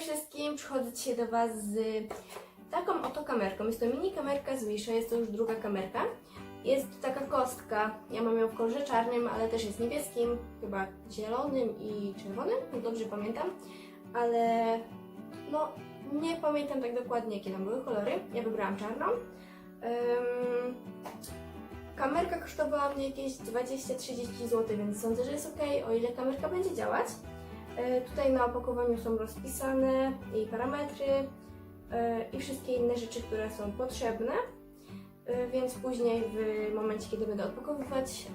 wszystkim, przychodzę dzisiaj do Was z taką oto kamerką. Jest to mini kamerka z Wisha, jest to już druga kamerka. Jest taka kostka, ja mam ją w kolorze czarnym, ale też jest niebieskim, chyba zielonym i czerwonym, no dobrze pamiętam, ale no nie pamiętam tak dokładnie jakie tam były kolory, ja wybrałam czarną. Ym, kamerka kosztowała mnie jakieś 20-30 zł, więc sądzę, że jest ok, o ile kamerka będzie działać. E, Tutaj na opakowaniu są rozpisane jej parametry e, i wszystkie inne rzeczy, które są potrzebne. E, Więc później w momencie, kiedy będę odpakowywać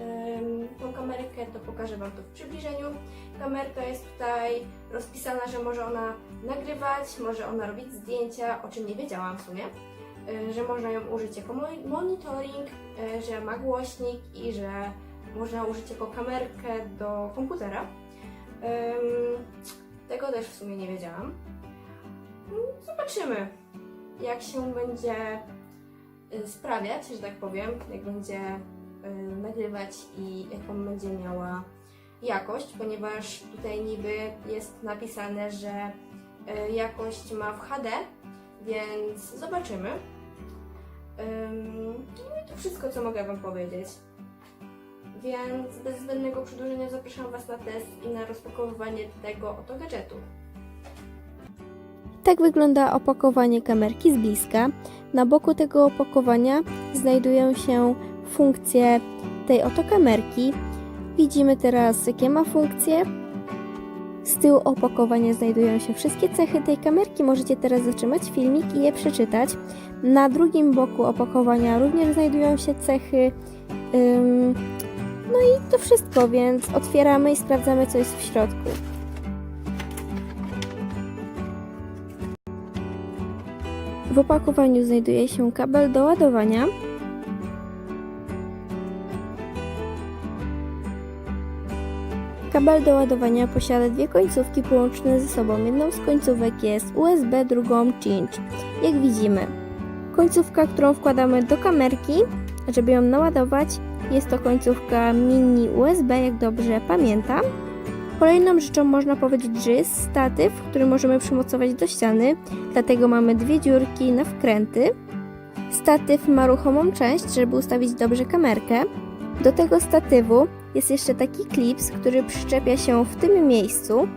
tą kamerkę, to pokażę Wam to w przybliżeniu. Kamerka jest tutaj rozpisana, że może ona nagrywać, może ona robić zdjęcia, o czym nie wiedziałam w sumie, że można ją użyć jako mo- monitoring, że ma głośnik i że można użyć jako kamerkę do komputera. Tego też w sumie nie wiedziałam. No, Zobaczymy, jak się będzie y, sprawiać, że tak powiem, jak będzie y, nagrywać i jaką będzie miała jakość, ponieważ tutaj niby jest napisane, że y, jakość ma w HD, więc zobaczymy. Ym, No i to wszystko, co mogę Wam powiedzieć. Więc bez zbędnego przedłużenia zapraszam Was na test i na rozpakowywanie tego oto gadżetu. Tak wygląda opakowanie kamerki z bliska. Na boku tego opakowania znajdują się funkcje tej oto kamerki. Widzimy teraz, jakie ma funkcje. Z tyłu opakowania znajdują się wszystkie cechy tej kamerki. Możecie teraz zatrzymać filmik i je przeczytać. Na drugim boku opakowania również znajdują się cechy. No i to wszystko, więc otwieramy i sprawdzamy, co jest w środku. W opakowaniu znajduje się kabel do ładowania. Kabel do ładowania posiada dwie końcówki połączone ze sobą. Jedną z końcówek jest USB, drugą cinch. Jak widzimy, końcówka, którą wkładamy do kamerki, żeby ją naładować, jest to końcówka mini USB, jak dobrze pamiętam. Kolejną rzeczą można powiedzieć, że jest statyw, który możemy przymocować do ściany, dlatego mamy dwie dziurki na wkręty. Statyw ma ruchomą część, żeby ustawić dobrze kamerkę. Do tego statywu jest jeszcze taki klips, który przyczepia się w tym miejscu.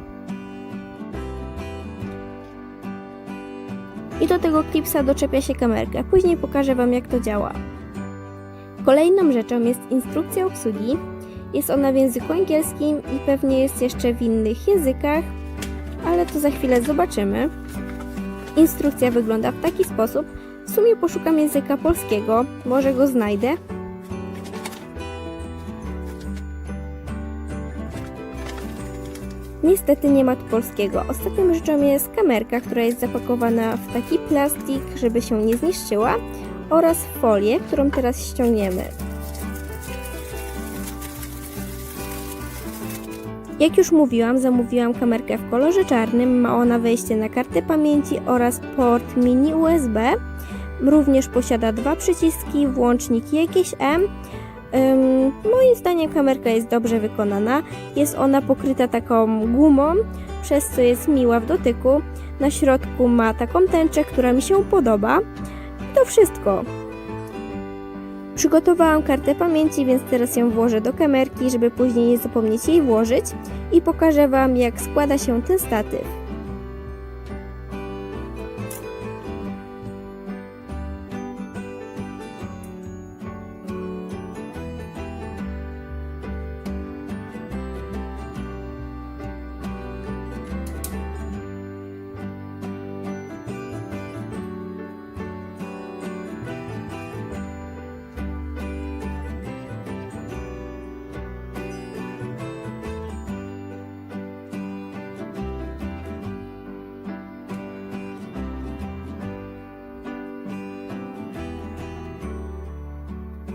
I do tego klipsa doczepia się kamerkę. Później pokażę Wam jak to działa. Kolejną rzeczą jest instrukcja obsługi. Jest ona w języku angielskim i pewnie jest jeszcze w innych językach, ale to za chwilę zobaczymy. Instrukcja wygląda w taki sposób. W sumie poszukam języka polskiego, może go znajdę. Niestety nie ma tu polskiego. Ostatnią rzeczą jest kamerka, która jest zapakowana w taki plastik, żeby się nie zniszczyła oraz folię, którą teraz ściągniemy. Jak już mówiłam, zamówiłam kamerkę w kolorze czarnym. Ma ona wejście na kartę pamięci oraz port mini USB. Również posiada dwa przyciski, włącznik jakieś M. Ym, moim zdaniem kamerka jest dobrze wykonana. Jest ona pokryta taką gumą, przez co jest miła w dotyku. Na środku ma taką tęczę, która mi się podoba. To wszystko. Przygotowałam kartę pamięci, więc teraz ją włożę do kamerki, żeby później nie zapomnieć jej włożyć i pokażę Wam jak składa się ten statyw.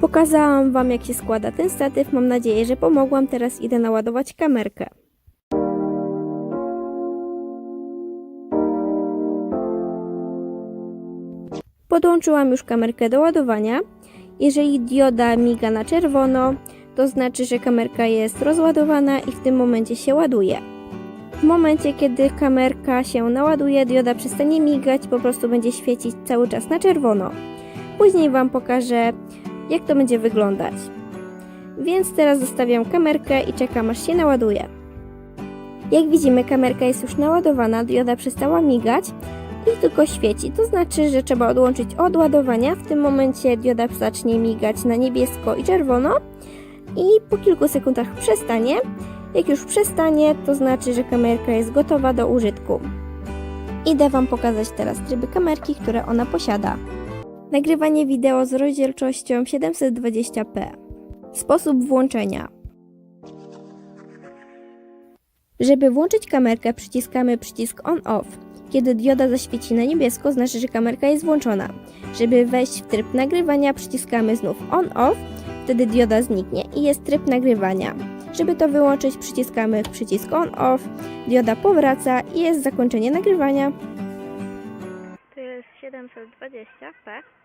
Pokazałam Wam jak się składa ten statyw, mam nadzieję, że pomogłam, teraz idę naładować kamerkę. Podłączyłam już kamerkę do ładowania. Jeżeli dioda miga na czerwono, to znaczy, że kamerka jest rozładowana i w tym momencie się ładuje. W momencie, kiedy kamerka się naładuje, dioda przestanie migać, po prostu będzie świecić cały czas na czerwono. Później Wam pokażę, jak to będzie wyglądać. Więc teraz zostawiam kamerkę i czekam aż się naładuje. Jak widzimy, kamerka jest już naładowana, dioda przestała migać i tylko świeci. To znaczy, że trzeba odłączyć od ładowania. W tym momencie dioda zacznie migać na niebiesko i czerwono i po kilku sekundach przestanie. Jak już przestanie, to znaczy, że kamerka jest gotowa do użytku. Idę Wam pokazać teraz tryby kamerki, które ona posiada. Nagrywanie wideo z rozdzielczością 720p. Sposób włączenia. Żeby włączyć kamerkę, przyciskamy przycisk on-off. Kiedy dioda zaświeci na niebiesko, znaczy, że kamerka jest włączona. Żeby wejść w tryb nagrywania, przyciskamy znów on-off, wtedy dioda zniknie i jest tryb nagrywania. Żeby to wyłączyć, przyciskamy przycisk on-off, dioda powraca i jest zakończenie nagrywania. To jest 720p.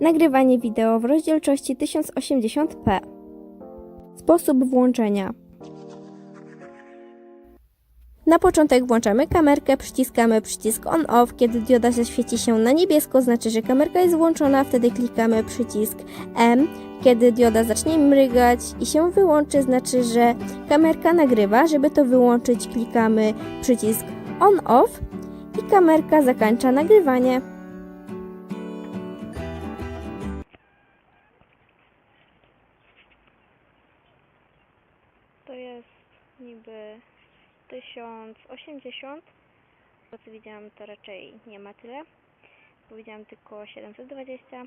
Nagrywanie wideo w rozdzielczości 1080p. Sposób włączenia. Na początek włączamy kamerkę, przyciskamy przycisk on-off. Kiedy dioda zaświeci się na niebiesko, znaczy, że kamerka jest włączona. Wtedy klikamy przycisk M. Kiedy dioda zacznie mrygać i się wyłączy, znaczy, że kamerka nagrywa. Żeby to wyłączyć, klikamy przycisk on-off i kamerka zakończa nagrywanie. To jest niby 1080. To co widziałam to raczej nie ma tyle. Bo widziałam tylko 720.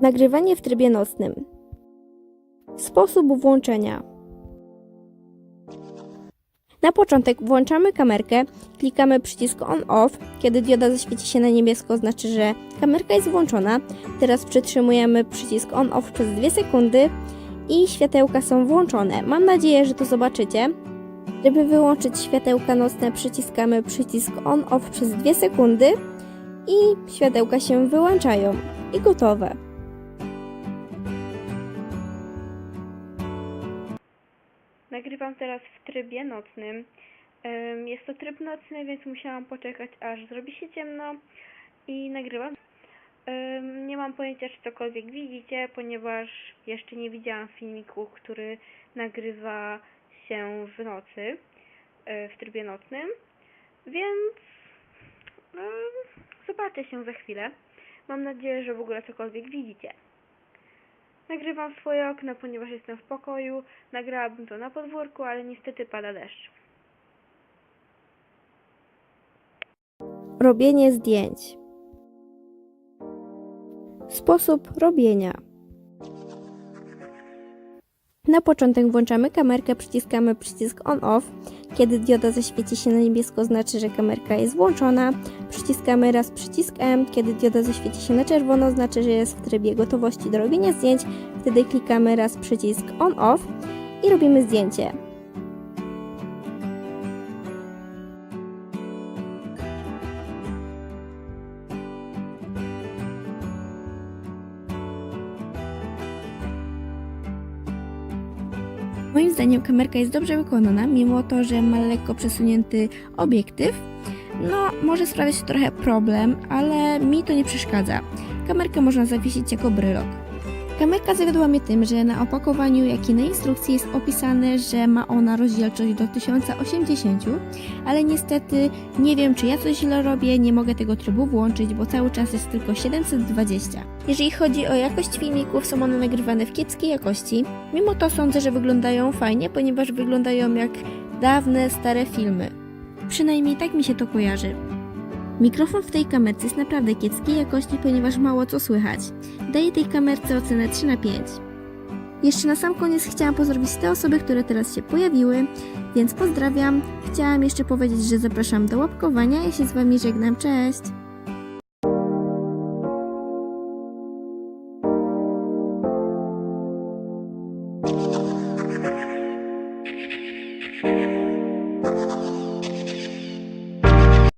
Nagrywanie w trybie nocnym. Sposób włączenia. Na początek włączamy kamerkę, klikamy przycisk on-off. Kiedy dioda zaświeci się na niebiesko, znaczy, że kamerka jest włączona. Teraz przytrzymujemy przycisk on-off przez 2 sekundy i światełka są włączone. Mam nadzieję, że to zobaczycie. Żeby wyłączyć światełka nocne, przyciskamy przycisk on-off przez 2 sekundy i światełka się wyłączają. I gotowe. Nagrywam teraz w trybie nocnym. Jest to tryb nocny, więc musiałam poczekać aż zrobi się ciemno i nagrywam. Nie mam pojęcia, czy cokolwiek widzicie, ponieważ jeszcze nie widziałam filmiku, który nagrywa się w nocy, e, w trybie nocnym, więc zobaczę się za chwilę. Mam nadzieję, że w ogóle cokolwiek widzicie. Nagrywam swoje okno, ponieważ jestem w pokoju. Nagrałabym to na podwórku, ale niestety pada deszcz. Robienie zdjęć. Sposób robienia. Na początek włączamy kamerkę, przyciskamy przycisk on-off. Kiedy dioda zaświeci się na niebiesko, znaczy, że kamerka jest włączona. Przyciskamy raz przycisk M. Kiedy dioda zaświeci się na czerwono, znaczy, że jest w trybie gotowości do robienia zdjęć. Wtedy klikamy raz przycisk on-off i robimy zdjęcie. Moim zdaniem kamerka jest dobrze wykonana, mimo to, że ma lekko przesunięty obiektyw. No, może sprawiać trochę problem, ale mi to nie przeszkadza. Kamerkę można zawiesić jako brylok. Kamerka zawiodła mnie tym, że na opakowaniu, jak i na instrukcji jest opisane, że ma ona rozdzielczość do 1080, ale niestety nie wiem, czy ja coś źle robię, nie mogę tego trybu włączyć, bo cały czas jest tylko 720. Jeżeli chodzi o jakość filmików, są one nagrywane w kiepskiej jakości. Mimo to sądzę, że wyglądają fajnie, ponieważ wyglądają jak dawne, stare filmy. Przynajmniej tak mi się to kojarzy. Mikrofon w tej kamerce jest naprawdę kiepskiej jakości, ponieważ mało co słychać. Daję tej kamerce ocenę 3 na 5. Jeszcze na sam koniec chciałam pozdrowić te osoby, które teraz się pojawiły, więc pozdrawiam. Chciałam jeszcze powiedzieć, że zapraszam do łapkowania. Ja się z Wami żegnam. Cześć!